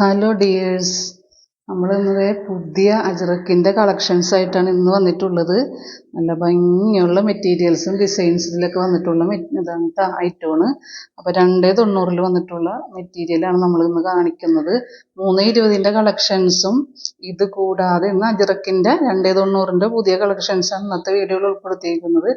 hello dears. നമ്മൾ ഇന്ന് പുതിയ അജറക്കിന്റെ കളക്ഷൻസ് ആയിട്ടാണ് ഇന്ന് വന്നിട്ടുള്ളത്. നല്ല ഭംഗിയുള്ള മെറ്റീരിയൽസും ഡിസൈൻസിലൊക്കെ വന്നിട്ടുള്ള ഇതാണ് ഐറ്റമാണ്. അപ്പോൾ രണ്ടേ തൊണ്ണൂറിൽ വന്നിട്ടുള്ള മെറ്റീരിയലാണ് നമ്മൾ ഇന്ന് കാണിക്കുന്നത്. മൂന്ന് ഇരുപതിന്റെ കളക്ഷൻസും ഇത് കൂടാതെ ഇന്ന് അജറക്കിന്റെ രണ്ടേ തൊണ്ണൂറിന്റെ പുതിയ കളക്ഷൻസാണ് ഇന്നത്തെ വീഡിയോയിൽ ഉൾപ്പെടുത്തിയിരിക്കുന്നത്.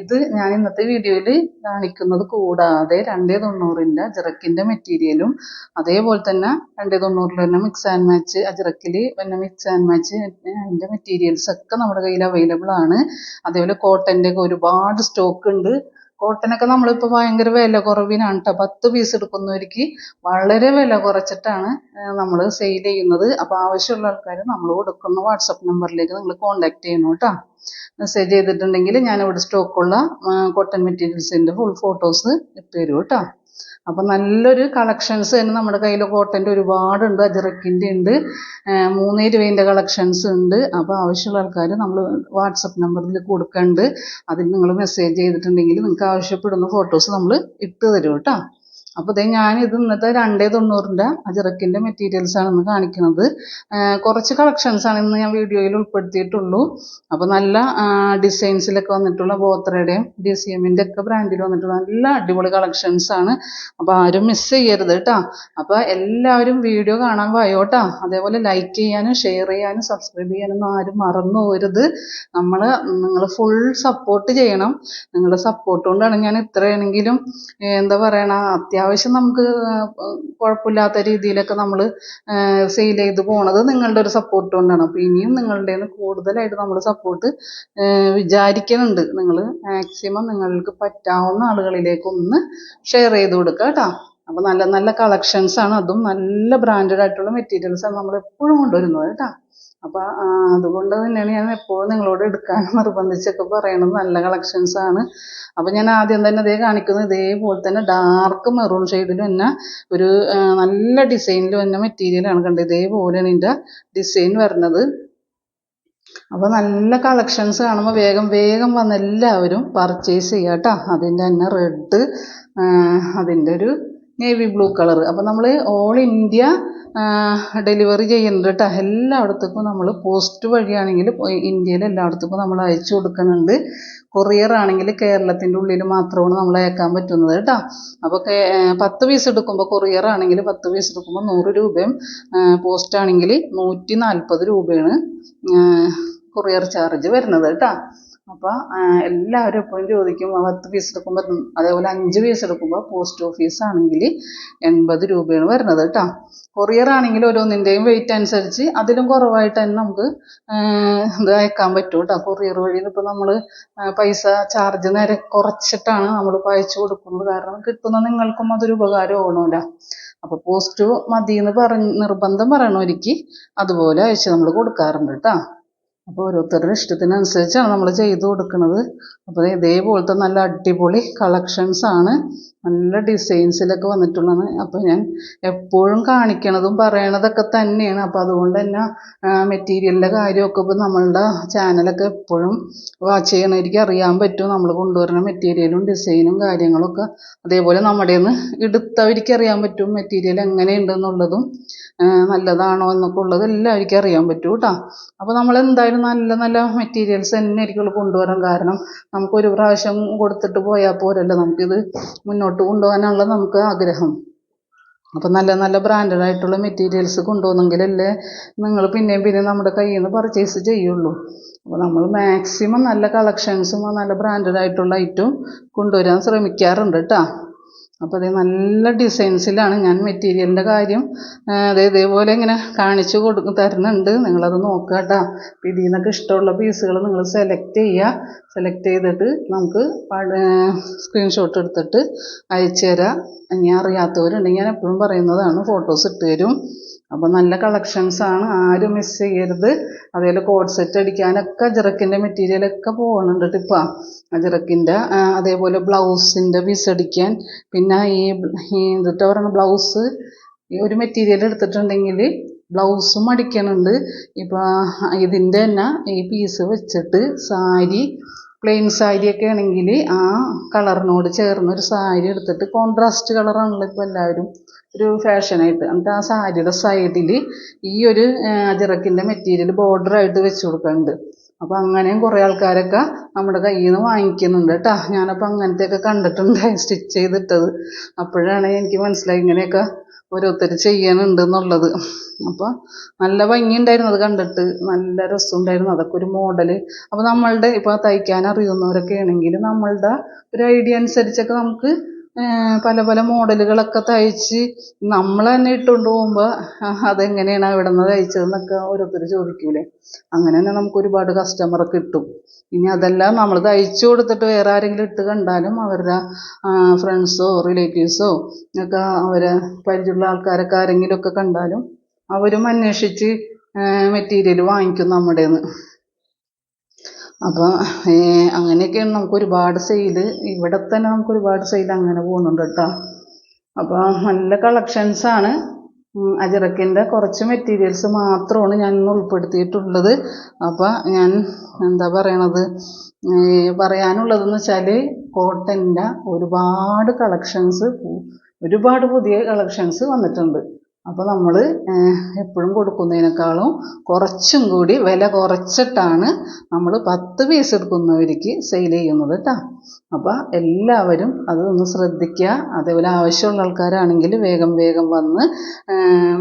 ഇത് ഞാൻ ഇന്നത്തെ വീഡിയോയിൽ കാണിക്കുന്നത് കൂടാതെ രണ്ടേ തൊണ്ണൂറിന്റെ അജറക്കിന്റെ മെറ്റീരിയലും അതേപോലെ തന്നെ രണ്ടേ തൊണ്ണൂറിൽ തന്നെ മിക്സ് ആൻഡ് മാച്ച് അജ്രക്കിൽ പിന്നെ മിക്സ് ആൻഡ് മാച്ച് അതിന്റെ മെറ്റീരിയൽസ് ഒക്കെ നമ്മുടെ കയ്യിൽ അവൈലബിൾ ആണ്. അതേപോലെ കോട്ടന്റെ ഒക്കെ ഒരുപാട് സ്റ്റോക്ക് ഉണ്ട്. കോട്ടനൊക്കെ നമ്മളിപ്പോൾ ഭയങ്കര വില കുറവിനാണ് കേട്ടോ പത്ത് പീസ് എടുക്കുന്നവർക്ക് വളരെ വില കുറച്ചിട്ടാണ് നമ്മൾ സെയിൽ ചെയ്യുന്നത്. അപ്പോൾ ആവശ്യമുള്ള ആൾക്കാർ നമ്മൾ കൊടുക്കുന്ന വാട്സപ്പ് നമ്പറിലേക്ക് നിങ്ങൾ കോൺടാക്ട് ചെയ്യണം കേട്ടോ മെസ്സേജ് ചെയ്തിട്ടുണ്ടെങ്കിൽ ഞാൻ ഞാനിവിടെ സ്റ്റോക്കുള്ള കോട്ടൺ മെറ്റീരിയൽസിന്റെ ഫുൾ ഫോട്ടോസ് ഇട്ട് തരും കേട്ടോ അപ്പം നല്ലൊരു കളക്ഷൻസ് തന്നെ നമ്മുടെ കയ്യിൽ കോട്ടന്റെ ഒരുപാടുണ്ട് അജറക്കിന്റെ ഉണ്ട് മൂന്ന് രൂപേന്റെ കളക്ഷൻസ് ഉണ്ട്. അപ്പോൾ ആവശ്യമുള്ള ആൾക്കാർ നമ്മൾ വാട്സപ്പ് നമ്പറിൽ കൊടുക്കുന്നുണ്ട് അതിൽ നിങ്ങൾ മെസ്സേജ് ചെയ്തിട്ടുണ്ടെങ്കിൽ നിങ്ങൾക്ക് ആവശ്യപ്പെടുന്ന ഫോട്ടോസ് നമ്മൾ ഇട്ട് തരും കേട്ടോ. അപ്പോൾ ഞാൻ ഇത് ഇന്നത്തെ രണ്ടേ തൊണ്ണൂറിന്റെ മെറ്റീരിയൽസ് മെറ്റീരിയൽസാണ് ഇന്ന് കാണിക്കുന്നത് കുറച്ച് കളക്ഷൻസാണ് ഇന്ന് ഞാൻ വീഡിയോയിൽ ഉൾപ്പെടുത്തിയിട്ടുള്ളൂ. അപ്പോൾ നല്ല ഡിസൈൻസിലൊക്കെ വന്നിട്ടുള്ള ബോത്രയുടെയും ഡി സി എമ്മിന്റെ ഒക്കെ ബ്രാൻഡിൽ വന്നിട്ടുള്ള നല്ല അടിപൊളി കളക്ഷൻസ് ആണ്. അപ്പോൾ ആരും മിസ് ചെയ്യരുത് കേട്ടോ അപ്പോൾ എല്ലാവരും വീഡിയോ കാണാൻ വായോ കേട്ടോ അതേപോലെ ലൈക്ക് ചെയ്യാനും ഷെയർ ചെയ്യാനും സബ്സ്ക്രൈബ് ചെയ്യാനൊന്നും ആരും മറന്നു പോരുത്. നമ്മൾ നിങ്ങൾ ഫുൾ സപ്പോർട്ട് ചെയ്യണം. നിങ്ങളുടെ സപ്പോർട്ട് കൊണ്ടാണ് ഞാൻ ഇത്രയാണെങ്കിലും എന്താ പറയണ അത്യാവശ്യം നമുക്ക് കുഴപ്പമില്ലാത്ത രീതിയിലൊക്കെ നമ്മൾ സെയിൽ ചെയ്ത് പോണത് നിങ്ങളുടെ ഒരു സപ്പോർട്ട് കൊണ്ടാണ്. അപ്പോൾ ഇനിയും നിങ്ങളുടെ കൂടുതലായിട്ട് നമ്മൾ സപ്പോർട്ട് വിചാരിക്കുന്നുണ്ട്. നിങ്ങൾ മാക്സിമം നിങ്ങൾക്ക് പറ്റാവുന്ന ആളുകളിലേക്ക് ഒന്ന് ഷെയർ ചെയ്ത് കൊടുക്കുക കേട്ടോ. അപ്പോൾ നല്ല നല്ല കളക്ഷൻസ് ആണ്. അതും നല്ല ബ്രാൻഡഡ് ആയിട്ടുള്ള മെറ്റീരിയൽസ് ആണ് നമ്മൾ എപ്പോഴും കൊണ്ടുവരുന്നത് കേട്ടോ. അപ്പോൾ അതുകൊണ്ട് തന്നെയാണ് ഞാൻ എപ്പോഴും നിങ്ങളോട് എടുക്കാൻ നിർബന്ധിച്ചൊക്കെ പറയണത്. നല്ല കളക്ഷൻസ് ആണ്. അപ്പോൾ ഞാൻ ആദ്യം തന്നെ ഇതേ കാണിക്കുന്നത് ഇതേപോലെ തന്നെ ഡാർക്ക് മെറൂൺ ഷെയ്ഡിൽ തന്നെ ഒരു നല്ല ഡിസൈനിൽ വന്ന മെറ്റീരിയലാണ് കണ്ടത്. ഇതേപോലെയാണ് ഇതിന്റെ ഡിസൈൻ വരുന്നത്. അപ്പോൾ നല്ല കളക്ഷൻസ് കാണുമ്പോൾ വേഗം വേഗം വന്ന് എല്ലാവരും പർച്ചേസ് ചെയ്യാട്ടോ കേട്ടോ അതിന്റെ തന്നെ റെഡ് അതിന്റെ ഒരു നേവി ബ്ലൂ കളർ അപ്പോൾ നമ്മൾ ഓൾ ഇന്ത്യ ഡെലിവറി ചെയ്യുന്നുണ്ട് കേട്ടോ എല്ലായിടത്തേക്കും നമ്മൾ പോസ്റ്റ് വഴിയാണെങ്കിൽ ഇന്ത്യയിൽ എല്ലായിടത്തേക്കും നമ്മൾ അയച്ചു കൊടുക്കുന്നുണ്ട്. കൊറിയർ ആണെങ്കിൽ കേരളത്തിന്റെ ഉള്ളിൽ മാത്രമാണ് നമ്മൾ അയക്കാൻ പറ്റുന്നത് കേട്ടോ അപ്പോൾ പത്ത് പീസ് എടുക്കുമ്പോൾ കൊറിയർ ആണെങ്കിൽ പത്ത് പീസ് എടുക്കുമ്പോൾ നൂറ് രൂപയും പോസ്റ്റ് ആണെങ്കിൽ നൂറ്റി നാൽപ്പത് രൂപയാണ് കൊറിയർ ചാർജ് വരുന്നത് കേട്ടോ അപ്പോൾ എല്ലാവരും എപ്പോഴും ചോദിക്കും? പത്ത് പീസ് എടുക്കുമ്പോൾ അതേപോലെ അഞ്ച് പീസ് എടുക്കുമ്പോൾ പോസ്റ്റ് ഓഫീസ് ആണെങ്കിൽ എൺപത് രൂപയാണ് വരുന്നത് കേട്ടോ കൊറിയർ ആണെങ്കിൽ ഓരോന്നിന്റെയും വെയിറ്റ് അനുസരിച്ച് അതിലും കുറവായിട്ട് തന്നെ നമുക്ക് ഇത് അയക്കാൻ പറ്റും കേട്ടോ കൊറിയർ വഴി ഇപ്പോൾ നമ്മൾ പൈസ ചാർജ് നേരെ കുറച്ചിട്ടാണ് നമ്മൾ അയച്ചു കൊടുക്കുന്നത്. കാരണം കിട്ടുന്ന നിങ്ങൾക്കും അതൊരു ഉപകാരമാകണമല്ലോ അപ്പോൾ പോസ്റ്റ് മതി എന്ന് പറഞ്ഞ് നിർബന്ധം പറയണവർക്ക് അതുപോലെ അയച്ച് നമ്മൾ കൊടുക്കാറുണ്ട് കേട്ടോ അപ്പോൾ ഓരോരുത്തരുടെ ഇഷ്ടത്തിനനുസരിച്ചാണ് നമ്മൾ ചെയ്തു കൊടുക്കുന്നത് അപ്പോൾ ഇതേപോലത്തെ നല്ല അടിപൊളി കളക്ഷൻസ് ആണ് നല്ല ഡിസൈൻസിലൊക്കെ വന്നിട്ടുള്ളതാണ് അപ്പോൾ ഞാൻ എപ്പോഴും കാണിക്കണതും പറയണതൊക്കെ തന്നെയാണ്. അപ്പോൾ അതുകൊണ്ട് തന്നെ മെറ്റീരിയലിന്റെ കാര്യമൊക്കെ ഇപ്പോൾ നമ്മളുടെ ചാനലൊക്കെ എപ്പോഴും വാച്ച് ചെയ്യണവർക്ക് അറിയാൻ പറ്റും നമ്മൾ കൊണ്ടുവരുന്ന മെറ്റീരിയലും ഡിസൈനും കാര്യങ്ങളൊക്കെ. അതേപോലെ നമ്മുടെ നിന്ന് എടുത്തവർക്ക് അറിയാൻ പറ്റും മെറ്റീരിയൽ എങ്ങനെയുണ്ടെന്നുള്ളതും നല്ലതാണോ എന്നൊക്കെ ഉള്ളത് എല്ലാവർക്കും അറിയാൻ പറ്റും കേട്ടോ. അപ്പോൾ നമ്മൾ എന്തായാലും നല്ല നല്ല മെറ്റീരിയൽസ് തന്നെ ആയിരിക്കുള്ളൂ കൊണ്ടുവരാൻ കാരണം. നമുക്കൊരു പ്രാവശ്യം കൊടുത്തിട്ട് പോയാൽ പോരല്ലോ നമുക്കിത് മുന്നോട്ട് കൊണ്ടുപോകാനുള്ള നമുക്ക് ആഗ്രഹം. അപ്പോൾ നല്ല നല്ല ബ്രാൻഡഡ് ആയിട്ടുള്ള മെറ്റീരിയൽസ് കൊണ്ടുവന്നെങ്കിലല്ലേ നിങ്ങൾ പിന്നെയും പിന്നെയും നമ്മുടെ കയ്യിൽ നിന്ന് പർച്ചേസ് ചെയ്യുള്ളൂ. അപ്പോൾ നമ്മൾ മാക്സിമം നല്ല കളക്ഷൻസും നല്ല ബ്രാൻഡഡ് ആയിട്ടുള്ള ഐറ്റവും കൊണ്ടുവരാൻ ശ്രമിക്കാറുണ്ട് കേട്ടോ അപ്പോൾ അതേ നല്ല ഡിസൈൻസിലാണ് ഞാൻ മെറ്റീരിയലിന്റെ കാര്യം. അതേ ഇതേപോലെ ഇങ്ങനെ കാണിച്ചു കൊടുക്കും തരുന്നുണ്ട്. നിങ്ങളത് നോക്കുക കേട്ടോ. ഇതിൽ നിന്നൊക്കെ ഇഷ്ടമുള്ള പീസുകൾ നിങ്ങൾ സെലക്ട് ചെയ്യുക സെലക്ട് ചെയ്തിട്ട് നമുക്ക് സ്ക്രീൻഷോട്ട് എടുത്തിട്ട് അയച്ചു തരാം. ഇനി അറിയാത്തവരുണ്ടെങ്കിൽ ഞാൻ എപ്പോഴും പറയുന്നതാണ് ഫോട്ടോസ് ഇട്ട് തരും. അപ്പോൾ നല്ല കളക്ഷൻസാണ് ആരും മിസ് ചെയ്യരുത്. അതേപോലെ കോഡ് സെറ്റ് അടിക്കാനൊക്കെ അജറക്കിന്റെ മെറ്റീരിയലൊക്കെ പോകുന്നുണ്ട് ഇപ്പം. അജറക്കിന്റെ അതേപോലെ ബ്ലൗസിന്റെ പീസ് അടിക്കാൻ. പിന്നെ ഈ ഈ പറയുന്നത് ബ്ലൗസ് ഈ ഒരു മെറ്റീരിയൽ എടുത്തിട്ടുണ്ടെങ്കിൽ ബ്ലൗസും അടിക്കണുണ്ട്. ഇപ്പോൾ ഇതിന്റെ തന്നെ ഈ പീസ് വെച്ചിട്ട് സാരി പ്ലെയിൻ സാരിയൊക്കെ ആണെങ്കിൽ ആ കളറിനോട് ചേർന്നൊരു സാരി എടുത്തിട്ട് കോൺട്രാസ്റ്റ് കളറാണല്ലോ ഇപ്പോൾ എല്ലാവരും ഒരു ഫാഷനായിട്ട് എന്നിട്ട് ആ സാരിയുടെ സൈഡിൽ ഈ ഒരു അജറക്കിന്റെ മെറ്റീരിയൽ ബോർഡറായിട്ട് വെച്ച് കൊടുക്കുന്നുണ്ട്. അപ്പോൾ അങ്ങനെയും കുറേ ആൾക്കാരൊക്കെ നമ്മുടെ കയ്യിൽ നിന്ന് വാങ്ങിക്കുന്നുണ്ട് കേട്ടോ ഞാനപ്പോൾ അങ്ങനത്തെയൊക്കെ കണ്ടിട്ടുണ്ടായി സ്റ്റിച്ച് ചെയ്തിട്ടത്. അപ്പോഴാണ് എനിക്ക് മനസ്സിലായി ഇങ്ങനെയൊക്കെ ഓരോരുത്തർ ചെയ്യണുണ്ട് എന്നുള്ളത് അപ്പോൾ നല്ല ഭംഗിയുണ്ടായിരുന്നു അത് കണ്ടിട്ട്. നല്ല രസമുണ്ടായിരുന്നു. അതൊക്കെ ഒരു മോഡൽ അപ്പോൾ നമ്മളുടെ ഇപ്പോൾ തയ്ക്കാൻ അറിയുന്നവരൊക്കെ ആണെങ്കിൽ നമ്മളുടെ ഒരു ഐഡിയ അനുസരിച്ചൊക്കെ നമുക്ക് പല പല മോഡലുകളൊക്കെ തയ്ച്ച് നമ്മൾ തന്നെ ഇട്ടുകൊണ്ട് പോകുമ്പോൾ അതെങ്ങനെയാണ് എവിടെ നിന്ന് തയ്ച്ചതെന്നൊക്കെ ഓരോരുത്തർ ചോദിക്കൂലേ. അങ്ങനെ തന്നെ നമുക്ക് ഒരുപാട് കസ്റ്റമറെ കിട്ടും. ഇനി അതല്ല നമ്മൾ തയ്ച്ചു കൊടുത്തിട്ട് വേറെ ആരെങ്കിലും ഇട്ട് കണ്ടാലും അവരുടെ ഫ്രണ്ട്സോ റിലേറ്റീവ്സോ ഒക്കെ അവരെ പരിചയമുള്ള ആൾക്കാരൊക്കെ ആരെങ്കിലുമൊക്കെ കണ്ടാലും അവരും അന്വേഷിച്ച് മെറ്റീരിയൽ വാങ്ങിക്കും നമ്മുടെ നിന്ന് അപ്പോൾ അങ്ങനെയൊക്കെയാണ് നമുക്ക് ഒരുപാട് സെയിൽ ഇവിടെ തന്നെ നമുക്ക് ഒരുപാട് സെയിൽ അങ്ങനെ പോകുന്നുണ്ട് കേട്ടോ. അപ്പോൾ നല്ല കളക്ഷൻസാണ് അജറക്കിന്റെ കുറച്ച് മെറ്റീരിയൽസ് മാത്രമാണ് ഞാൻ ഇന്ന് ഉൾപ്പെടുത്തിയിട്ടുള്ളത്. അപ്പോൾ ഞാൻ എന്താ പറയണത്? പറയാനുള്ളതെന്ന് വെച്ചാൽ കോട്ടന്റെ ഒരുപാട് കളക്ഷൻസ് ഒരുപാട് പുതിയ കളക്ഷൻസ് വന്നിട്ടുണ്ട്. അപ്പോൾ നമ്മൾ എപ്പോഴും കൊടുക്കുന്നതിനേക്കാളും കുറച്ചും കൂടി വില കുറച്ചിട്ടാണ് നമ്മൾ പത്ത് പീസ് എടുക്കുന്നവർക്ക് സെയിൽ ചെയ്യുന്നത് കേട്ടോ അപ്പോൾ എല്ലാവരും അതൊന്ന് ശ്രദ്ധിക്കുക അതേപോലെ ആവശ്യമുള്ള ആൾക്കാരാണെങ്കിൽ വേഗം വേഗം വന്ന്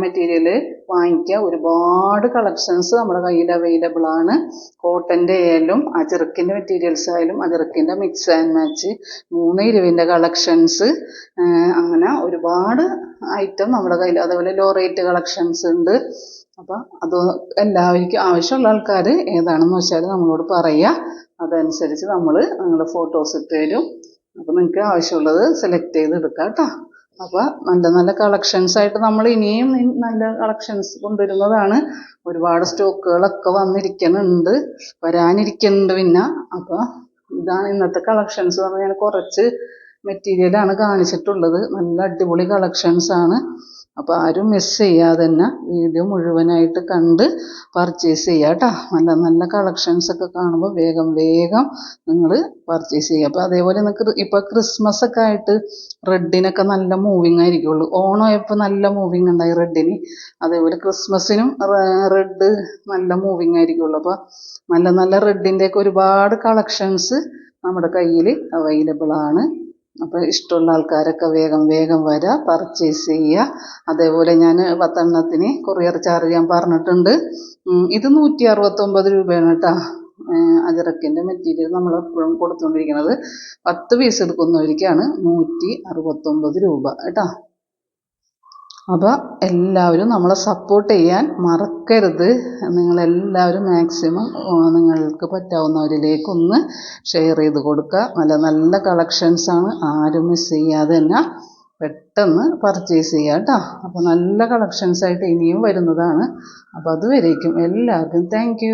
മെറ്റീരിയൽ വാങ്ങിക്കുക ഒരുപാട് കളക്ഷൻസ് നമ്മുടെ കയ്യിൽ അവൈലബിൾ ആണ്. കോട്ടന്റെ ആയാലും അജറക്കിന്റെ മെറ്റീരിയൽസ് ആയാലും അജറക്കിന്റെ മിക്സ് ആൻഡ് മാച്ച് മൂന്ന് ഇരുവിന്റെ കളക്ഷൻസ് അങ്ങനെ ഒരുപാട് ഐറ്റം നമ്മുടെ കയ്യിൽ. അതേപോലെ ലോ റേറ്റ് കളക്ഷൻസ് ഉണ്ട്. അപ്പോൾ അത് എല്ലാവർക്കും ആവശ്യമുള്ള ആൾക്കാർ ഏതാണെന്ന് വെച്ചാൽ നമ്മളോട് പറയുക. അതനുസരിച്ച് നമ്മൾ നിങ്ങളുടെ ഫോട്ടോസ് ഇട്ട് തരും. അപ്പോൾ നിങ്ങൾക്ക് ആവശ്യമുള്ളത് സെലക്ട് ചെയ്ത് എടുക്കാം കേട്ടോ. അപ്പോൾ നല്ല നല്ല കളക്ഷൻസ് ആയിട്ട് നമ്മൾ ഇനിയും നല്ല കളക്ഷൻസ് കൊണ്ടുവരുന്നതാണ്. ഒരുപാട് സ്റ്റോക്കുകളൊക്കെ വന്നിരിക്കുന്നുണ്ട്. വരാനിരിക്കുന്നുണ്ട് പിന്നെ. അപ്പോൾ ഇതാണ് ഇന്നത്തെ കളക്ഷൻസ് പറഞ്ഞാൽ കുറച്ച് മെറ്റീരിയലാണ് കാണിച്ചിട്ടുള്ളത്. നല്ല അടിപൊളി കളക്ഷൻസ് ആണ്. അപ്പോൾ ആരും മിസ് ചെയ്യാതെ തന്നെ വീഡിയോ മുഴുവനായിട്ട് കണ്ട് പർച്ചേസ് ചെയ്യുക കേട്ടോ. നല്ല നല്ല കളക്ഷൻസ് ഒക്കെ കാണുമ്പോൾ വേഗം വേഗം നിങ്ങൾ പർച്ചേസ് ചെയ്യുക. അപ്പോൾ അതേപോലെ നിങ്ങൾക്ക് ഇപ്പോൾ ക്രിസ്മസ് ഒക്കെ ആയിട്ട് റെഡിനൊക്കെ നല്ല മൂവിങ് ആയിരിക്കുള്ളൂ. ഓണം ആയപ്പോൾ നല്ല മൂവിങ് ഉണ്ടായി റെഡിന് അതേപോലെ ക്രിസ്മസിനും റെഡ് നല്ല മൂവിങ് ആയിരിക്കുള്ളൂ. അപ്പോൾ നല്ല നല്ല റെഡിന്റെയൊക്കെ ഒരുപാട് കളക്ഷൻസ് നമ്മുടെ കയ്യിൽ അവൈലബിൾ ആണ്. അപ്പോൾ ഇഷ്ടമുള്ള ആൾക്കാരൊക്കെ വേഗം വേഗം വരാ പർച്ചേസ് ചെയ്യുക അതേപോലെ ഞാൻ പത്തെണ്ണത്തിന് കൊറിയർ ചാർജ് ഞാൻ പറഞ്ഞിട്ടുണ്ട്. ഇത് നൂറ്റി അറുപത്തൊമ്പത് രൂപയാണ് കേട്ടോ അജറക്കിന്റെ മെറ്റീരിയൽ നമ്മൾ എപ്പോഴും കൊടുത്തുകൊണ്ടിരിക്കുന്നത്. പത്ത് പീസ് എടുക്കുന്നവർക്കാണ് നൂറ്റി അറുപത്തൊമ്പത് രൂപ കേട്ടോ അപ്പോൾ എല്ലാവരും നമ്മളെ സപ്പോർട്ട് ചെയ്യാൻ മറക്കരുത്. നിങ്ങളെല്ലാവരും മാക്സിമം നിങ്ങൾക്ക് പറ്റാവുന്നവരിലേക്കൊന്ന് ഷെയർ ചെയ്ത് കൊടുക്കുക. നല്ല നല്ല കളക്ഷൻസാണ് ആരും മിസ് ചെയ്യാതെ തന്നെ പെട്ടെന്ന് പർച്ചേസ് ചെയ്യുക കേട്ടോ അപ്പോൾ നല്ല കളക്ഷൻസായിട്ട് ഇനിയും വരുന്നതാണ്. അപ്പോൾ അതുവരേക്കും എല്ലാവർക്കും താങ്ക്